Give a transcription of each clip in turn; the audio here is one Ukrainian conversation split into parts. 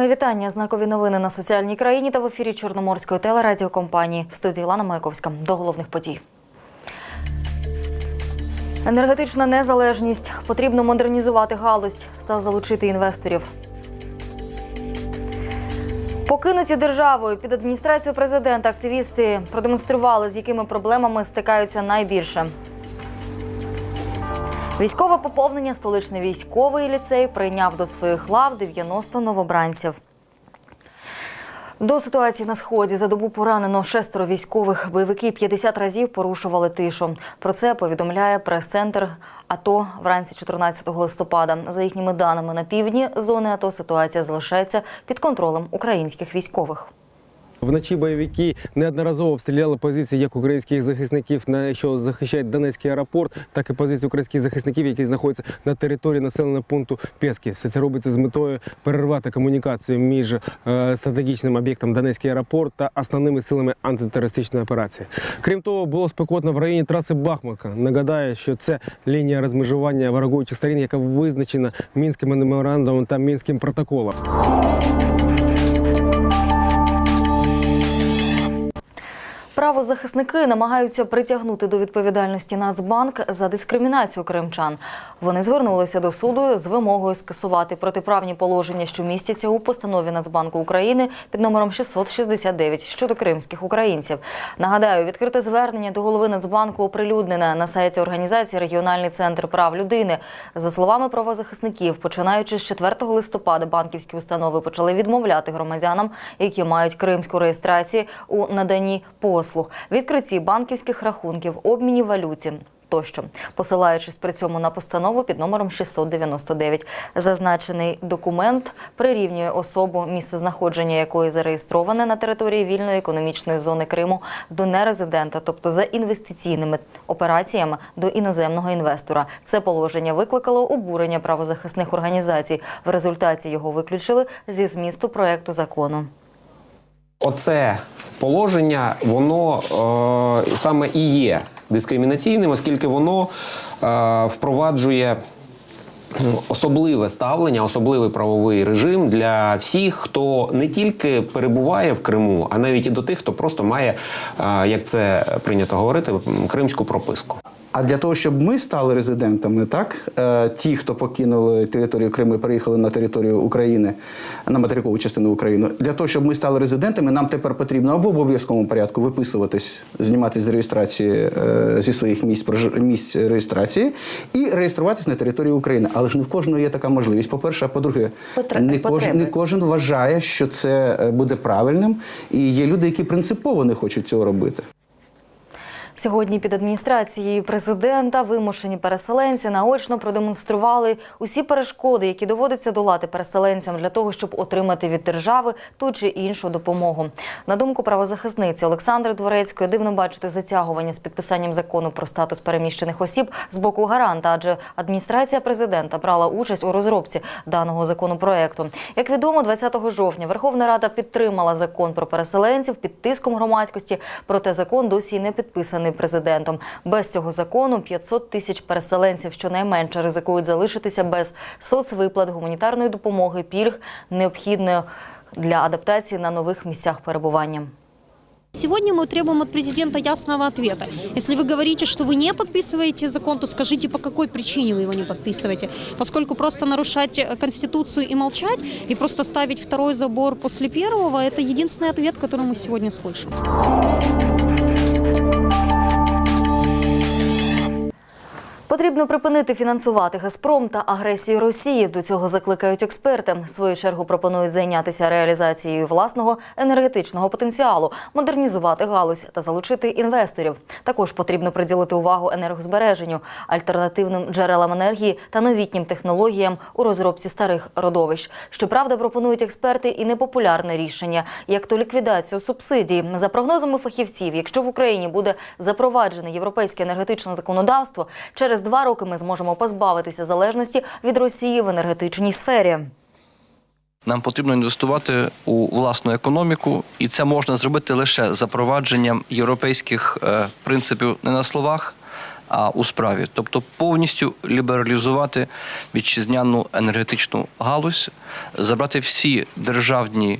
вітання. Знакові новини на соціальній країні та в ефірі Чорноморської телерадіокомпанії. В студії Лана Маяковська. До головних подій. Енергетична незалежність. Потрібно модернізувати галузь та залучити інвесторів. Покинуті державою під адміністрацію президента активісти продемонстрували, з якими проблемами стикаються найбільше. Військове поповнення столичний військовий ліцей прийняв до своїх лав 90 новобранців. До ситуації на сході за добу поранено шестеро військових. Бойовики 50 разів порушували тишу. Про це повідомляє прес-центр АТО вранці 14 листопада. За їхніми даними на півдні зони АТО ситуація залишається під контролем українських військових. Вночі бойовики неодноразово обстріляли позиції як українських захисників, на що захищають Донецький аеропорт, так і позиції українських захисників, які знаходяться на території населеного пункту Пєсків. Все це робиться з метою перервати комунікацію між е, стратегічним об'єктом Донецький аеропорт та основними силами антитерористичної операції. Крім того, було спекотно в районі траси Бахмутка. Нагадаю, що це лінія розмежування ворогуючих сторін, яка визначена мінським меморандумом та мінським протоколом. compra Правозахисники намагаються притягнути до відповідальності Нацбанк за дискримінацію кримчан. Вони звернулися до суду з вимогою скасувати протиправні положення, що містяться у постанові Нацбанку України під номером 669 щодо кримських українців. Нагадаю, відкрите звернення до голови Нацбанку оприлюднене на сайті організації Регіональний центр прав людини. За словами правозахисників, починаючи з 4 листопада, банківські установи почали відмовляти громадянам, які мають кримську реєстрацію у наданні послуг, відкритті банківських рахунків, обміні валюті. Тощо, посилаючись при цьому на постанову під номером 699, зазначений документ прирівнює особу, місце знаходження якої зареєстроване на території вільної економічної зони Криму до нерезидента, тобто за інвестиційними операціями до іноземного інвестора. Це положення викликало обурення правозахисних організацій. В результаті його виключили зі змісту проекту закону. Оце положення, воно е, саме і є дискримінаційним, оскільки воно е, впроваджує особливе ставлення, особливий правовий режим для всіх, хто не тільки перебуває в Криму, а навіть і до тих, хто просто має, е, як це прийнято говорити, кримську прописку. А для того, щоб ми стали резидентами, так е, ті, хто покинули територію Криму і переїхали на територію України, на материкову частину України, для того, щоб ми стали резидентами, нам тепер потрібно або в обов'язковому порядку виписуватись, зніматись з реєстрації е, зі своїх місць місць реєстрації і реєструватись на території України. Але ж не в кожного є така можливість. По-перше, а по-друге, не кожен, не кожен вважає, що це е, буде правильним, і є люди, які принципово не хочуть цього робити. Сьогодні під адміністрацією президента вимушені переселенці наочно продемонстрували усі перешкоди, які доводиться долати переселенцям для того, щоб отримати від держави ту чи іншу допомогу. На думку правозахисниці Олександри Дворецької, дивно бачити затягування з підписанням закону про статус переміщених осіб з боку гаранта, адже адміністрація президента брала участь у розробці даного законопроекту. Як відомо, 20 жовтня Верховна Рада підтримала закон про переселенців під тиском громадськості, проте закон досі не підписаний президентом. Без цього закону 500 тисяч переселенців щонайменше ризикують залишитися без соцвиплат, гуманітарної допомоги, пільг, необхідної для адаптації на нових місцях перебування. Сегодня мы требуем от президента ясного ответа. Если вы говорите, что вы не подписываете закон, то скажите, по какой причине вы его не подписываете. Поскольку просто нарушать э, Конституцию и молчать, и просто ставить второй забор после первого, это единственный ответ, который мы сегодня слышим. Потрібно припинити фінансувати Газпром та агресію Росії. До цього закликають експерти. В свою чергу пропонують зайнятися реалізацією власного енергетичного потенціалу, модернізувати галузь та залучити інвесторів. Також потрібно приділити увагу енергозбереженню, альтернативним джерелам енергії та новітнім технологіям у розробці старих родовищ. Щоправда, пропонують експерти і непопулярне рішення, як то ліквідацію субсидій. За прогнозами фахівців, якщо в Україні буде запроваджене європейське енергетичне законодавство, через два роки ми зможемо позбавитися залежності від Росії в енергетичній сфері. Нам потрібно інвестувати у власну економіку, і це можна зробити лише запровадженням європейських е, принципів не на словах, а у справі, тобто повністю лібералізувати вітчизняну енергетичну галузь, забрати всі державні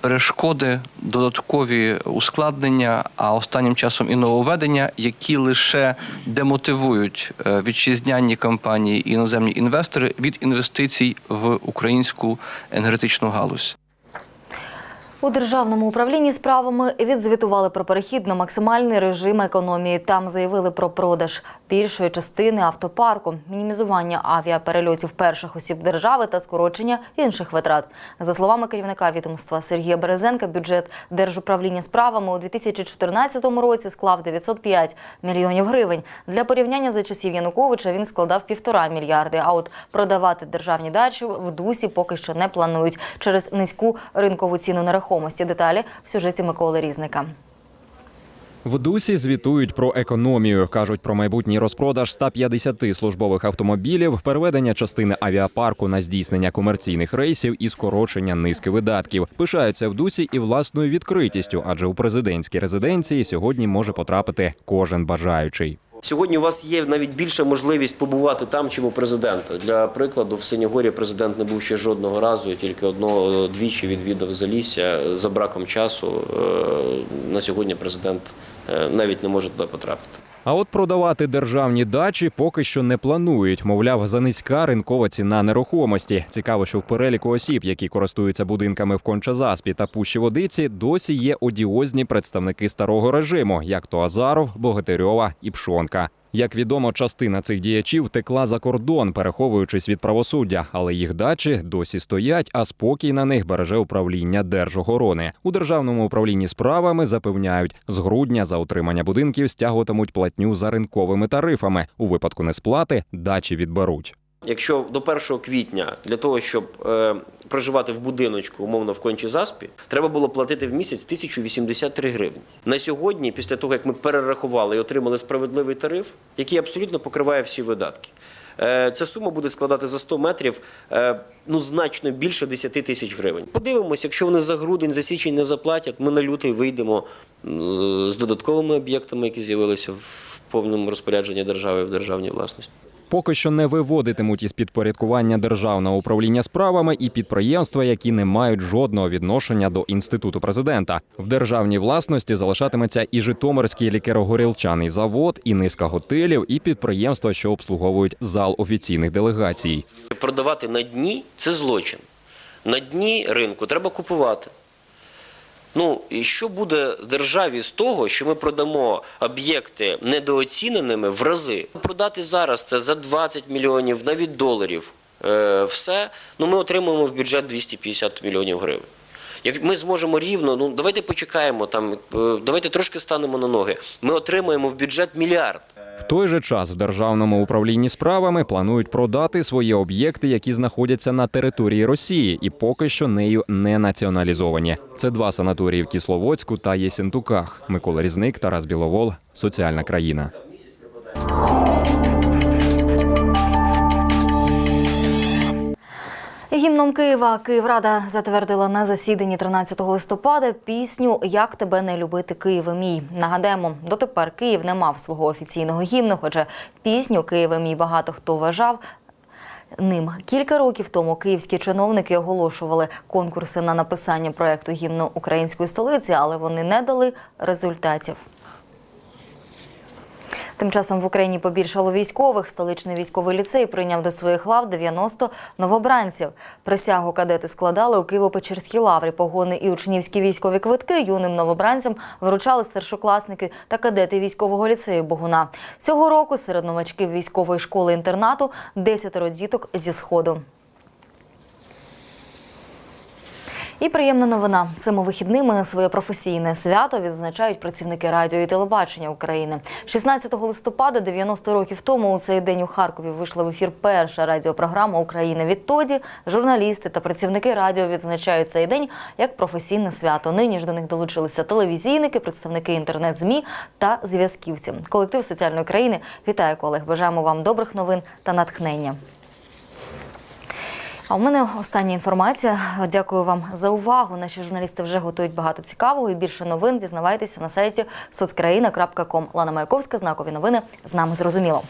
перешкоди, додаткові ускладнення, а останнім часом і нововведення, які лише демотивують е, вітчизняні компанії і іноземні інвестори від інвестицій в українську енергетичну галузь. У державному управлінні справами відзвітували про перехід на максимальний режим економії. Там заявили про продаж більшої частини автопарку, мінімізування авіаперельотів перших осіб держави та скорочення інших витрат. За словами керівника відомства Сергія Березенка, бюджет держуправління справами у 2014 році склав 905 мільйонів гривень. Для порівняння за часів Януковича він складав півтора мільярди. А от продавати державні дачі в дусі поки що не планують через низьку ринкову ціну нерухомості. Деталі в сюжеті Миколи Різника. В Дусі звітують про економію. кажуть про майбутній розпродаж 150 службових автомобілів, переведення частини авіапарку на здійснення комерційних рейсів і скорочення низки видатків. Пишаються в Дусі і власною відкритістю, адже у президентській резиденції сьогодні може потрапити кожен бажаючий. Сьогодні у вас є навіть більша можливість побувати там, чим у президента. Для прикладу, в Синігорі президент не був ще жодного разу, і тільки одного двічі відвідав Залісся за браком часу. е, На сьогодні президент е, навіть не може туди потрапити. А от продавати державні дачі поки що не планують. Мовляв, за низька ринкова ціна нерухомості. Цікаво, що в переліку осіб, які користуються будинками в Кончазаспі та Пущі Водиці, досі є одіозні представники старого режиму, як то Азаров, Богатирьова і Пшонка. Як відомо, частина цих діячів текла за кордон, переховуючись від правосуддя, але їх дачі досі стоять, а спокій на них береже управління Держохорони. У державному управлінні справами запевняють, з грудня за утримання будинків стягуватимуть платню за ринковими тарифами. У випадку несплати дачі відберуть. Якщо до 1 квітня для того, щоб е, проживати в будиночку, умовно в кончі заспі, треба було платити в місяць 1083 гривні. На сьогодні, після того як ми перерахували і отримали справедливий тариф, який абсолютно покриває всі видатки. е, Ця сума буде складати за 100 метрів е, ну значно більше 10 тисяч гривень. Подивимось, якщо вони за грудень, за січень не заплатять, ми на лютий вийдемо м, з додатковими об'єктами, які з'явилися в повному розпорядженні держави в державній власності. Поки що не виводитимуть із підпорядкування державного управління справами і підприємства, які не мають жодного відношення до інституту президента. В державній власності залишатиметься і Житомирський лікеро-горілчаний завод, і низка готелів, і підприємства, що обслуговують зал офіційних делегацій. Продавати на дні це злочин. На дні ринку треба купувати. Ну, і що буде державі з того, що ми продамо об'єкти недооціненими в рази? Продати зараз це за 20 мільйонів, навіть доларів. Е, все, ну ми отримуємо в бюджет 250 мільйонів гривень. Як ми зможемо рівно, ну давайте почекаємо там, е, давайте трошки станемо на ноги. Ми отримаємо в бюджет мільярд. В той же час в державному управлінні справами планують продати свої об'єкти, які знаходяться на території Росії, і поки що нею не націоналізовані. Це два санаторії в Кисловодську та Єсентуках. Микола Різник, Тарас Біловол, соціальна країна. Гімном Києва Київрада затвердила на засіданні 13 листопада пісню Як тебе не любити Києве мій. Нагадаємо, дотепер Київ не мав свого офіційного гімну, хоча пісню Києве мій багато хто вважав. Ним кілька років тому київські чиновники оголошували конкурси на написання проекту гімну української столиці, але вони не дали результатів. Тим часом в Україні побільшало військових. Столичний військовий ліцей прийняв до своїх лав 90 новобранців. Присягу кадети складали у Києво-Печерській лаврі. Погони і учнівські військові квитки юним новобранцям вручали старшокласники та кадети військового ліцею Богуна. Цього року серед новачків військової школи інтернату 10 діток зі сходу. І приємна новина. Цими вихідними своє професійне свято відзначають працівники радіо і телебачення України. 16 листопада, 90 років тому, у цей день у Харкові вийшла в ефір перша радіопрограма України. Відтоді журналісти та працівники радіо відзначають цей день як професійне свято. Нині ж до них долучилися телевізійники, представники інтернет-змі та зв'язківці. Колектив соціальної країни вітає колег. Бажаємо вам добрих новин та натхнення. А у мене остання інформація. Дякую вам за увагу. Наші журналісти вже готують багато цікавого і більше новин дізнавайтеся на сайті соцкраїна.ком. Лана Маяковська, знакові новини з нами зрозуміло.